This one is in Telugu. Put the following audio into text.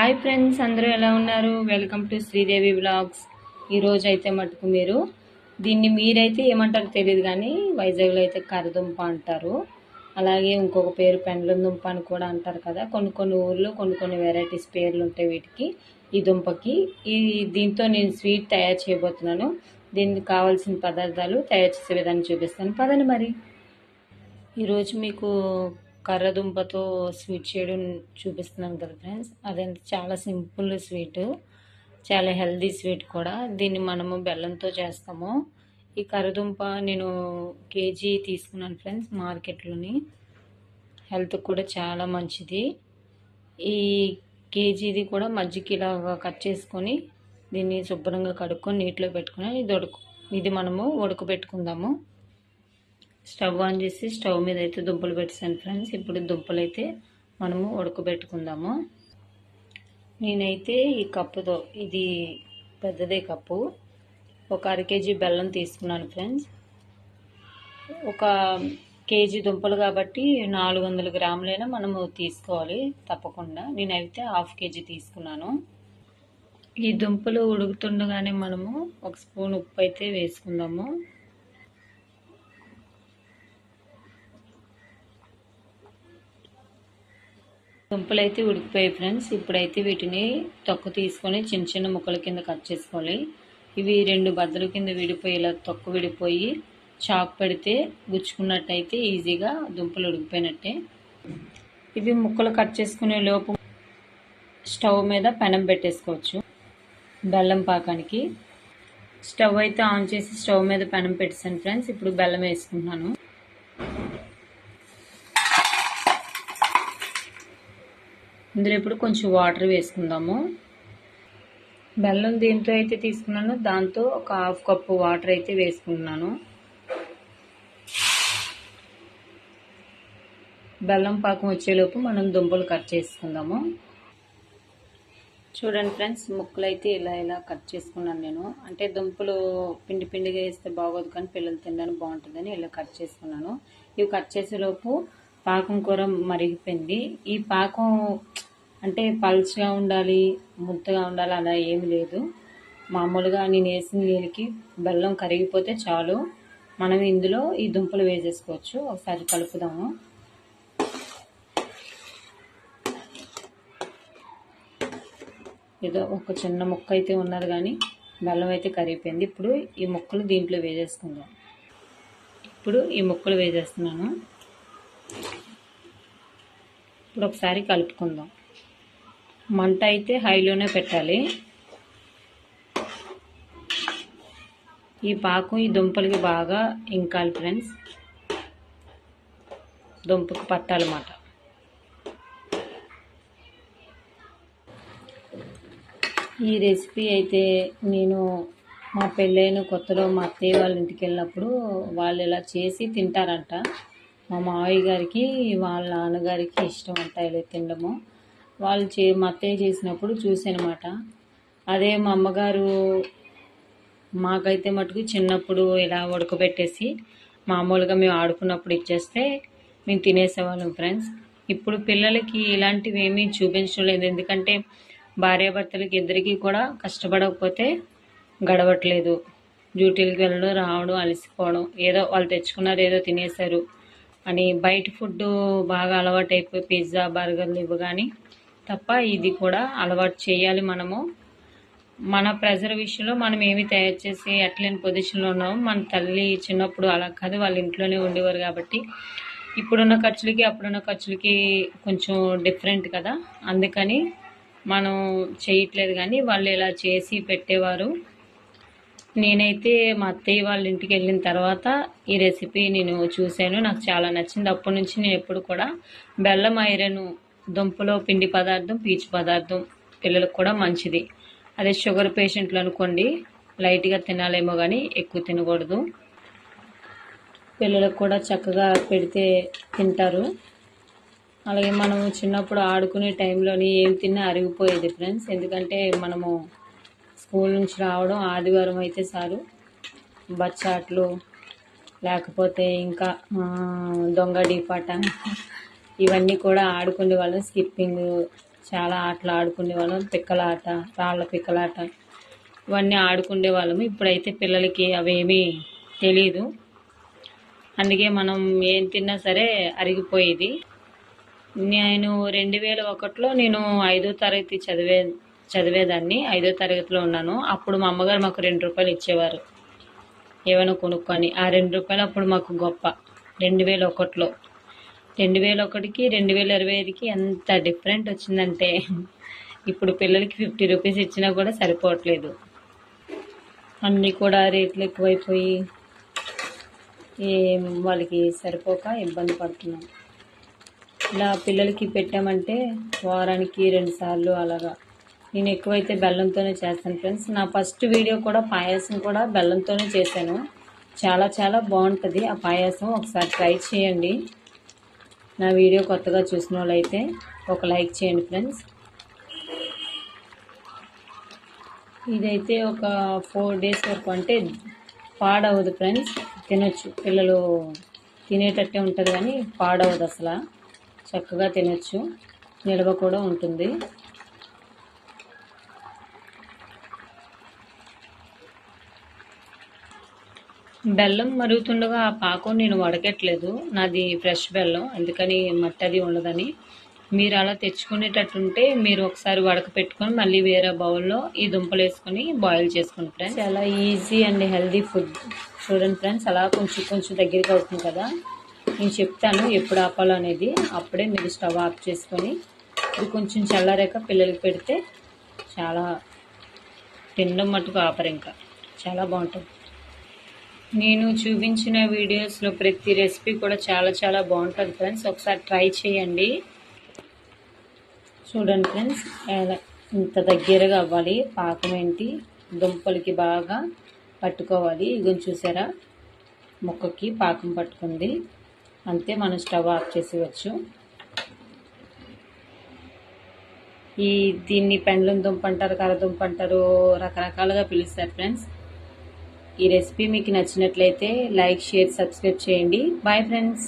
హాయ్ ఫ్రెండ్స్ అందరూ ఎలా ఉన్నారు? వెల్కమ్ టు శ్రీదేవి బ్లాగ్స్ ఈరోజు అయితే మటుకు మీరు దీన్ని మీరైతే ఏమంటారో తెలియదు కానీ వైజాగ్లో అయితే కరదుంప అంటారు. అలాగే ఇంకొక పేరు పెండ్లం దుంప అని కూడా అంటారు కదా. కొన్ని కొన్ని ఊర్లో కొన్ని కొన్ని వెరైటీస్ పేర్లు ఉంటాయి వీటికి. ఈ దుంపకి. ఈ దీంతో నేను స్వీట్ తయారు చేయబోతున్నాను. దీనికి కావాల్సిన పదార్థాలు తయారు చేసే విధానం చూపిస్తాను. పదండి మరి. ఈరోజు మీకు కర్రదుంపతో స్వీట్ చేయడం చూపిస్తున్నాను కదా ఫ్రెండ్స్. అదంతా చాలా సింపుల్ స్వీట్. చాలా హెల్దీ స్వీట్ కూడా. దీన్ని మనము బెల్లంతో చేస్తాము. ఈ కర్రదుంప నేను కేజీ తీసుకున్నాను ఫ్రెండ్స్ మార్కెట్లోని. హెల్త్ కూడా చాలా మంచిది. ఈ కేజీది కూడా మజ్జిగ ఇలాగా కట్ చేసుకొని దీన్ని శుభ్రంగా కడుక్కొని నీటిలో పెట్టుకుని ఇది ఉడకు ఇది మనము ఉడకబెట్టుకుందాము. స్టవ్ ఆన్ చేసి స్టవ్ మీద అయితే దుంపలు పెట్టాను ఫ్రెండ్స్. ఇప్పుడు దుంపలు అయితే మనము ఉడకబెట్టుకుందాము. నేనైతే ఈ కప్పుతో ఇది పెద్దదే కప్పు. ఒక అర కేజీ బెల్లం తీసుకున్నాను ఫ్రెండ్స్. ఒక కేజీ దుంపలు కాబట్టి నాలుగు వందల గ్రాములైనా మనము తీసుకోవాలి తప్పకుండా. నేనైతే హాఫ్ కేజీ తీసుకున్నాను. ఈ దుంపలు ఉడుకుతుండగానే మనము ఒక స్పూన్ ఉప్పు అయితే వేసుకుందాము. దుంపలు అయితే ఉడికిపోయాయి ఫ్రెండ్స్. ఇప్పుడైతే వీటిని తొక్కు తీసుకొని చిన్న చిన్న ముక్కల కింద కట్ చేసుకోవాలి. ఇవి రెండు బద్దల కింద విడిపోయి ఇలా తొక్కు విడిపోయి చాక్ పెడితే గుచ్చుకున్నట్టయితే ఈజీగా దుంపలు ఉడికిపోయినట్టే. ఇవి ముక్కలు కట్ చేసుకునే లోపు స్టవ్ మీద పెనం పెట్టేసుకోవచ్చు. బెల్లం పాకానికి. స్టవ్ అయితే ఆన్ చేసి స్టవ్ మీద పెనం పెట్టేసాను ఫ్రెండ్స్. ఇప్పుడు బెల్లం వేసుకుంటున్నాను. ఇందులో ఇప్పుడు కొంచెం వాటర్ వేసుకుందాము. బెల్లం దేంతో అయితే తీసుకున్నానో. దాంతో ఒక హాఫ్ కప్పు వాటర్ అయితే వేసుకుంటున్నాను. బెల్లం పాకం వచ్చేలోపు మనం దుంపలు కట్ చేసుకుందాము. చూడండి ఫ్రెండ్స్ ముక్కలు అయితే ఇలా ఇలా కట్ చేసుకున్నాను నేను. అంటే దుంపలు పిండి పిండిగా వేస్తే బాగోదు కానీ పిల్లలు తినడానికి బాగుంటుందని ఇలా కట్ చేసుకున్నాను. ఇవి కట్ చేసేలోపు పాకం కూర మరిగిపోయింది. ఈ పాకం అంటే పల్చగా ఉండాలి ముద్దగా ఉండాలి అలా ఏమి లేదు. మామూలుగా నేను వేసిన నీళ్ళకి బెల్లం కరిగిపోతే చాలు. మనం ఇందులో ఈ దుంపలు వేసేసుకోవచ్చు. ఒకసారి కలుపుదాము. ఏదో ఒక చిన్న ముక్క అయితే ఉన్నది కానీ బెల్లం అయితే కరిగిపోయింది. ఇప్పుడు ఈ ముక్కలు దీంట్లో వేసేసుకుందాం. ఇప్పుడు ఈ ముక్కలు వేసేస్తున్నాను. ఇప్పుడు ఒకసారి కలుపుకుందాం. మంట అయితే హైలోనే పెట్టాలి. ఈ పాకు ఈ దుంపలకి బాగా ఇంకాలి ఫ్రెండ్స్. దుంపకు పట్టాలన్నమాట ఈ రెసిపీ అయితే నేను మా పెళ్ళైన కొత్తలో మా అత్తయ్య వాళ్ళ ఇంటికి వెళ్ళినప్పుడు వాళ్ళు ఇలా చేసి తింటారంట. మా మావయ్య గారికి వాళ్ళ నాన్నగారికి ఇష్టం అంట ఇలా తినడము. వాళ్ళు చే మా అత్తయ్య చేసినప్పుడు చూసానమాట అదే మా అమ్మగారు మాకైతే మటుకు చిన్నప్పుడు ఇలా ఉడకబెట్టేసి మామూలుగా మేము ఆడుకున్నప్పుడు ఇచ్చేస్తే మేము తినేసేవాళ్ళం ఫ్రెండ్స్. ఇప్పుడు పిల్లలకి ఇలాంటివి ఏమీ చూపించడం లేదు. ఎందుకంటే భార్యాభర్తలకి ఇద్దరికీ కూడా కష్టపడకపోతే గడవట్లేదు. డ్యూటీలకు వెళ్ళడం రావడం అలసిపోవడం ఏదో వాళ్ళు తెచ్చుకున్నారు ఏదో తినేశారు అని బయట ఫుడ్ బాగా అలవాటు అయిపోయి పిజ్జా బర్గర్లు ఇవ్వ కానీ తప్ప ఇది కూడా అలవాటు చేయాలి మనము. మన ప్రెజర్ విషయంలో మనం ఏమి తయారు చేసి ఎట్లేని పొజిషన్లో ఉన్నామో మన తల్లి చిన్నప్పుడు అలా కాదు వాళ్ళ ఇంట్లోనే ఉండేవారు కాబట్టి. ఇప్పుడున్న ఖర్చులకి అప్పుడున్న ఖర్చులకి కొంచెం డిఫరెంట్ కదా. అందుకని మనం చేయట్లేదు కానీ వాళ్ళు ఇలా చేసి పెట్టేవారు. నేనైతే మా అత్తయ్య వాళ్ళ ఇంటికి వెళ్ళిన తర్వాత ఈ రెసిపీ నేను చూశాను. నాకు చాలా నచ్చింది. అప్పటి నుంచి నేను ఎప్పుడు కూడా బెల్లం ఐరన్ దుంపలో పిండి పదార్థం పీచు పదార్థం పిల్లలకు కూడా మంచిది. అదే షుగర్ పేషెంట్లు అనుకోండి లైట్గా తినాలేమో కానీ ఎక్కువ తినకూడదు. పిల్లలకు కూడా చక్కగా పెడితే తింటారు. అలాగే మనము చిన్నప్పుడు ఆడుకునే టైంలోని ఏం తిన్నా అరిగిపోయేది ఫ్రెండ్స్. ఎందుకంటే మనము స్కూల్ నుంచి రావడం ఆదివారం అయితే చాలు బచ్చాట్లు లేకపోతే ఇంకా దొంగ డీపాట ఇవన్నీ కూడా ఆడుకునే వాళ్ళం. స్కిప్పింగ్ చాలా ఆటలు ఆడుకునే వాళ్ళం. పిక్కలాట రాళ్ళ పిక్కలాట ఇవన్నీ ఆడుకునే వాళ్ళము ఇప్పుడైతే పిల్లలకి అవేమీ తెలీదు. అందుకే మనం ఏం తిన్నా సరే అరిగిపోయేది. నేను రెండు వేల ఒకటిలో నేను ఐదో తరగతి చదివే చదివేదాన్ని. ఐదో తరగతిలో ఉన్నాను. అప్పుడు మా అమ్మగారు మాకు రెండు రూపాయలు ఇచ్చేవారు. ఏమైనా కొనుక్కొని. ఆ రెండు రూపాయలు అప్పుడు మాకు గొప్ప. రెండు వేల ఒకటిలో. రెండు వేల ఒకటికి రెండు వేల ఇరవై ఐదుకి ఎంత డిఫరెంట్ వచ్చిందంటే ఇప్పుడు పిల్లలకి ఫిఫ్టీ రూపీస్ ఇచ్చినా కూడా సరిపోవట్లేదు. అన్నీ కూడా రేట్లు ఎక్కువైపోయి ఏం వాళ్ళకి సరిపోక ఇబ్బంది పడుతున్నాం. ఇలా పిల్లలకి పెట్టామంటే వారానికి రెండుసార్లు అలాగా. నేను ఎక్కువైతే బెల్లంతోనే చేస్తాను ఫ్రెండ్స్. నా ఫస్ట్ వీడియో కూడా పాయాసం కూడా బెల్లంతోనే చేశాను. చాలా చాలా బాగుంటుంది ఆ పాయాసం. ఒకసారి ట్రై చేయండి. నా వీడియో కొత్తగా చూసిన వాళ్ళైతే ఒక లైక్ చేయండి ఫ్రెండ్స్. ఇదైతే ఒక ఫోర్ డేస్ వరకు అంటే పాడవదు ఫ్రెండ్స్. తినొచ్చు. పిల్లలు తినేటట్టే ఉంటుంది కానీ పాడవదు అసలు. చక్కగా తినొచ్చు. నిల్వ కూడా ఉంటుంది. బెల్లం మరుగుతుండగా ఆ పాకం నేను వడకట్లేదు. నాది ఫ్రెష్ బెల్లం అందుకని మట్టి అది ఉండదని. మీరు అలా తెచ్చుకునేటట్టుంటే మీరు ఒకసారి వడక పెట్టుకొని మళ్ళీ వేరే బౌల్లో ఈ దుంపలు వేసుకొని బాయిల్ చేసుకోండి ఫ్రెండ్స్ చాలా ఈజీ అండ్ హెల్దీ ఫుడ్. చూడండి ఫ్రెండ్స్ అలా కొంచెం కొంచెం దగ్గరికి అవుతుంది కదా. నేను చెప్తాను ఎప్పుడు ఆపాలో అనేది. అప్పుడే మీరు స్టవ్ ఆఫ్ చేసుకొని ఇది కొంచెం చల్లారాక పిల్లలకి పెడితే చాలా తినడం మటుకు ఆపరు ఇంకా. చాలా బాగుంటుంది. నేను చూపించిన వీడియోస్లో ప్రతి రెసిపీ కూడా చాలా చాలా బాగుంటుంది ఫ్రెండ్స్ ఒకసారి ట్రై చేయండి. చూడండి ఫ్రెండ్స్ ఇంత దగ్గరగా అవ్వాలి పాకం ఏంటి దుంపలకి బాగా పట్టుకోవాలి. ఇగో చూసారా మొక్కకి పాకం పట్టుకుంది. అంతే మనం స్టవ్ ఆఫ్ చేసేవచ్చు ఈ దీన్ని పెండ్లం దుంప అంటారు కరదుంప అంటారు రకరకాలుగా పిలుస్తారు ఫ్రెండ్స్ ఈ రెసిపీ మీకు నచ్చినట్లయితే లైక్ షేర్ సబ్స్క్రైబ్ చేయండి. Bye friends